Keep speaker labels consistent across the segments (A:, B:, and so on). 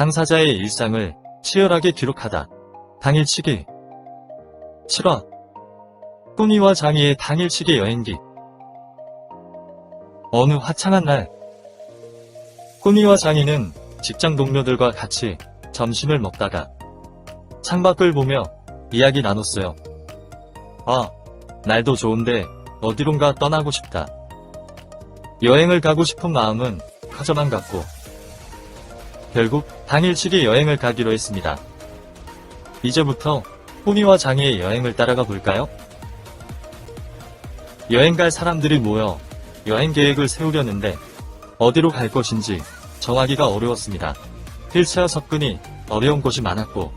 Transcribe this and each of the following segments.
A: 당사자의 일상을 치열하게 기록하다. 당일치기 7화 꾸니와 장이의 당일치기 여행기 어느 화창한 날 꾸니와 장이는 직장 동료들과 같이 점심을 먹다가 창밖을 보며 이야기 나눴어요. 아, 날도 좋은데 어디론가 떠나고 싶다. 여행을 가고 싶은 마음은 커져만 갔고 결국 당일치기 여행을 가기로 했습니다. 이제부터 꾸니와 장이의 여행을 따라가 볼까요? 여행 갈 사람들이 모여 여행 계획을 세우려는데 어디로 갈 것인지 정하기가 어려웠습니다. 휠체어 접근이 어려운 곳이 많았고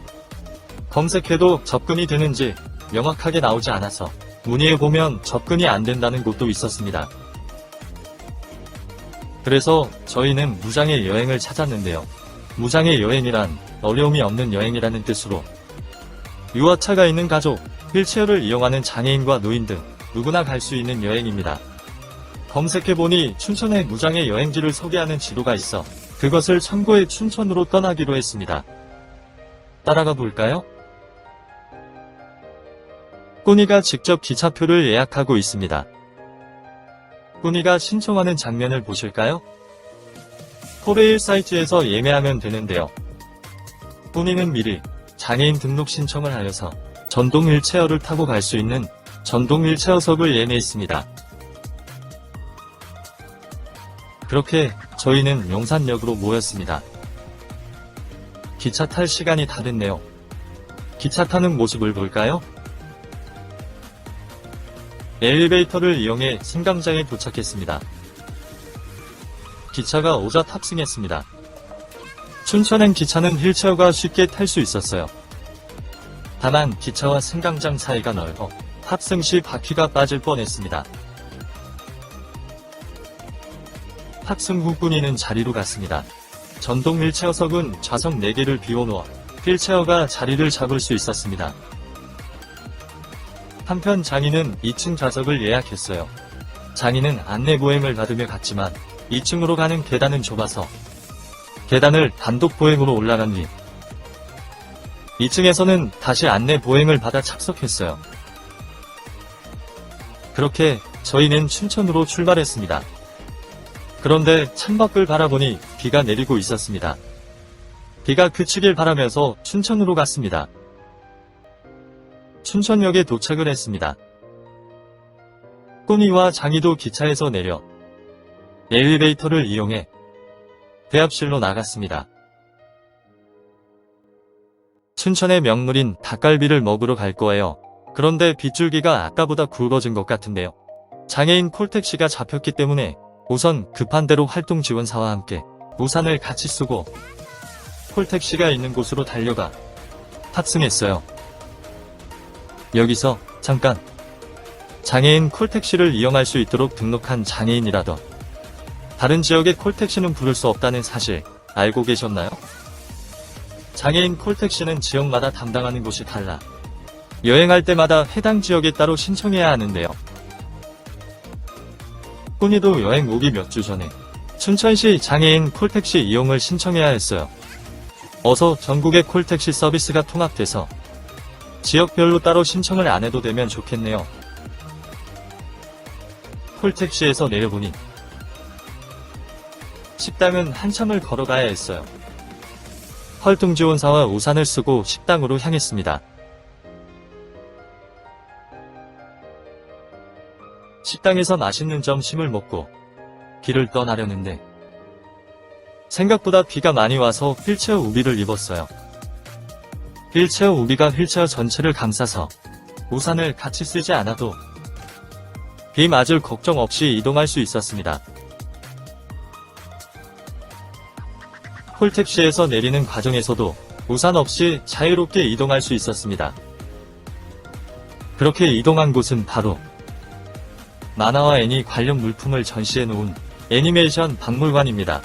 A: 검색해도 접근이 되는지 명확하게 나오지 않아서 문의해보면 접근이 안 된다는 곳도 있었습니다. 그래서 저희는 무장의 여행을 찾았는데요. 무장의 여행이란 어려움이 없는 여행이라는 뜻으로 유아차가 있는 가족, 휠체어를 이용하는 장애인과 노인 등 누구나 갈 수 있는 여행입니다. 검색해보니 춘천의 무장의 여행지를 소개하는 지도가 있어 그것을 참고해 춘천으로 떠나기로 했습니다. 따라가 볼까요? 꾸니가 직접 기차표를 예약하고 있습니다. 꾸니가 신청하는 장면을 보실까요? 코레일 사이트에서 예매하면 되는데요. 꾸니는 미리 장애인 등록 신청을 하여서 전동 휠체어를 타고 갈 수 있는 전동 휠체어석을 예매했습니다. 그렇게 저희는 용산역으로 모였습니다. 기차 탈 시간이 다 됐네요. 기차 타는 모습을 볼까요? 엘리베이터를 이용해 승강장에 도착했습니다. 기차가 오자 탑승했습니다. 춘천행 기차는 휠체어가 쉽게 탈 수 있었어요. 다만 기차와 승강장 사이가 넓어 탑승 시 바퀴가 빠질 뻔했습니다. 탑승 후 꾸니는 자리로 갔습니다. 전동 휠체어석은 좌석 4개를 비워놓아 휠체어가 자리를 잡을 수 있었습니다. 한편 장인은 2층 좌석을 예약했어요. 장인은 안내 보행을 받으며 갔지만 2층으로 가는 계단은 좁아서 계단을 단독 보행으로 올라간 뒤 2층에서는 다시 안내 보행을 받아 착석했어요. 그렇게 저희는 춘천으로 출발했습니다. 그런데 창밖을 바라보니 비가 내리고 있었습니다. 비가 그치길 바라면서 춘천으로 갔습니다. 춘천역에 도착을 했습니다. 꾸니와 장이도 기차에서 내려 엘리베이터를 이용해 대합실로 나갔습니다. 춘천의 명물인 닭갈비를 먹으러 갈 거예요. 그런데 빗줄기가 아까보다 굵어진 것 같은데요. 장애인 콜택시가 잡혔기 때문에 우선 급한 대로 활동 지원사와 함께 우산을 같이 쓰고 콜택시가 있는 곳으로 달려가 탑승했어요. 여기서 잠깐 장애인 콜택시를 이용할 수 있도록 등록한 장애인이라도 다른 지역의 콜택시는 부를 수 없다는 사실 알고 계셨나요? 장애인 콜택시는 지역마다 담당하는 곳이 달라 여행할 때마다 해당 지역에 따로 신청해야 하는데요. 꾸니도 여행 오기 몇 주 전에 춘천시 장애인 콜택시 이용을 신청해야 했어요. 어서 전국의 콜택시 서비스가 통합돼서 지역별로 따로 신청을 안 해도 되면 좋겠네요. 콜택시에서 내려보니 식당은 한참을 걸어가야 했어요. 활동지원사와 우산을 쓰고 식당으로 향했습니다. 식당에서 맛있는 점심을 먹고 길을 떠나려는데 생각보다 비가 많이 와서 휠체어 우비를 입었어요. 휠체어 우비가 휠체어 전체를 감싸서 우산을 같이 쓰지 않아도 비 맞을 걱정 없이 이동할 수 있었습니다. 콜택시에서 내리는 과정에서도 우산 없이 자유롭게 이동할 수 있었습니다. 그렇게 이동한 곳은 바로 만화와 애니 관련 물품을 전시해 놓은 애니메이션 박물관입니다.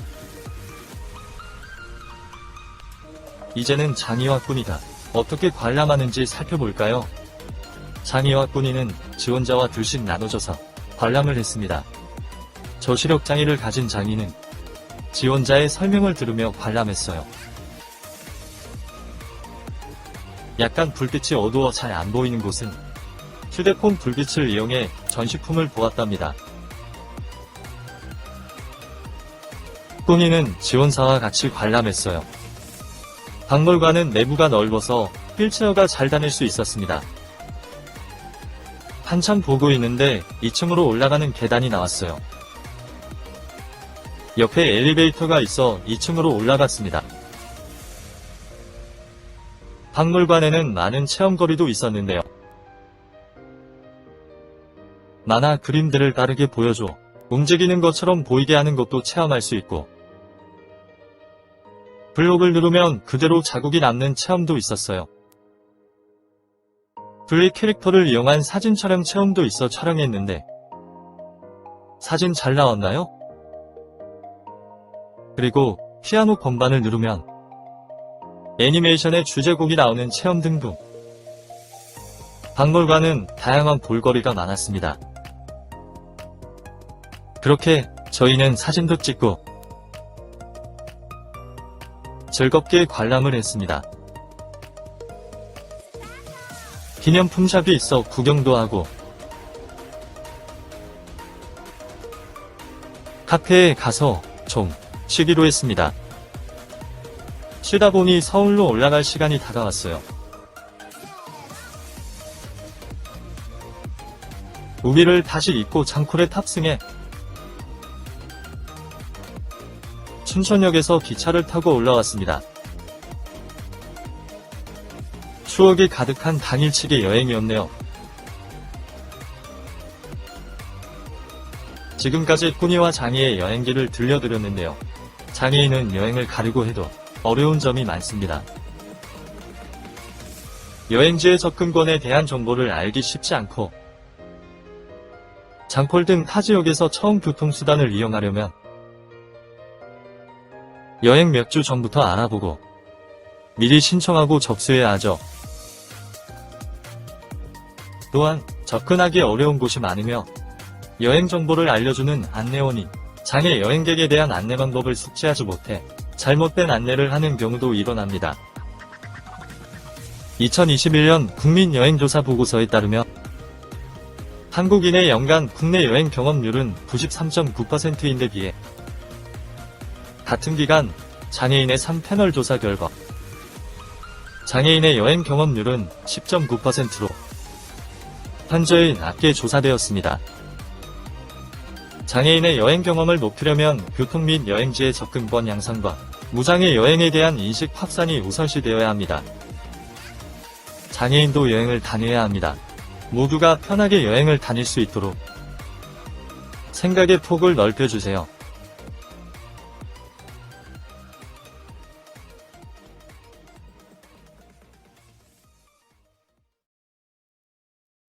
A: 이제는 장이와 꾸니가 어떻게 관람하는지 살펴볼까요? 장이와 꾸니는 지원자와 둘씩 나눠져서 관람을 했습니다. 저시력 장애를 가진 장이는 지원자의 설명을 들으며 관람했어요. 약간 불빛이 어두워 잘 안 보이는 곳은 휴대폰 불빛을 이용해 전시품을 보았답니다. 꾸니는 지원사와 같이 관람했어요. 박물관은 내부가 넓어서 휠체어가 잘 다닐 수 있었습니다. 한참 보고 있는데 2층으로 올라가는 계단이 나왔어요. 옆에 엘리베이터가 있어 2층으로 올라갔습니다. 박물관에는 많은 체험거리도 있었는데요. 만화 그림들을 빠르게 보여줘 움직이는 것처럼 보이게 하는 것도 체험할 수 있고 블록을 누르면 그대로 자국이 남는 체험도 있었어요. 분리 캐릭터를 이용한 사진 촬영 체험도 있어 촬영했는데 사진 잘 나왔나요? 그리고 피아노 건반을 누르면 애니메이션의 주제곡이 나오는 체험 등등 박물관은 다양한 볼거리가 많았습니다. 그렇게 저희는 사진도 찍고 즐겁게 관람을 했습니다. 기념품 샵이 있어 구경도 하고 카페에 가서 좀 쉬기로 했습니다. 쉬다 보니 서울로 올라갈 시간이 다가왔어요. 우비를 다시 입고 장콜에 탑승해 춘천역에서 기차를 타고 올라왔습니다. 추억이 가득한 당일치기 여행이었네요. 지금까지 꾸니와 장애의 여행기를 들려드렸는데요. 장애인은 여행을 가리고 해도 어려운 점이 많습니다. 여행지의 접근권에 대한 정보를 알기 쉽지 않고 장폴 등 타 지역에서 처음 교통수단을 이용하려면 여행 몇 주 전부터 알아보고 미리 신청하고 접수해야 하죠. 또한 접근하기 어려운 곳이 많으며 여행 정보를 알려주는 안내원이 장애 여행객에 대한 안내 방법을 숙지하지 못해 잘못된 안내를 하는 경우도 일어납니다. 2021년 국민여행조사 보고서에 따르면 한국인의 연간 국내 여행 경험률은 93.9%인데 비해 같은 기간 장애인의 3패널 조사 결과 장애인의 여행 경험률은 10.9%로 현저히 낮게 조사되었습니다. 장애인의 여행 경험을 높이려면 교통 및 여행지의 접근권 양상과 무장애 여행에 대한 인식 확산이 우선시되어야 합니다. 장애인도 여행을 다녀야 합니다. 모두가 편하게 여행을 다닐 수 있도록 생각의 폭을 넓혀주세요.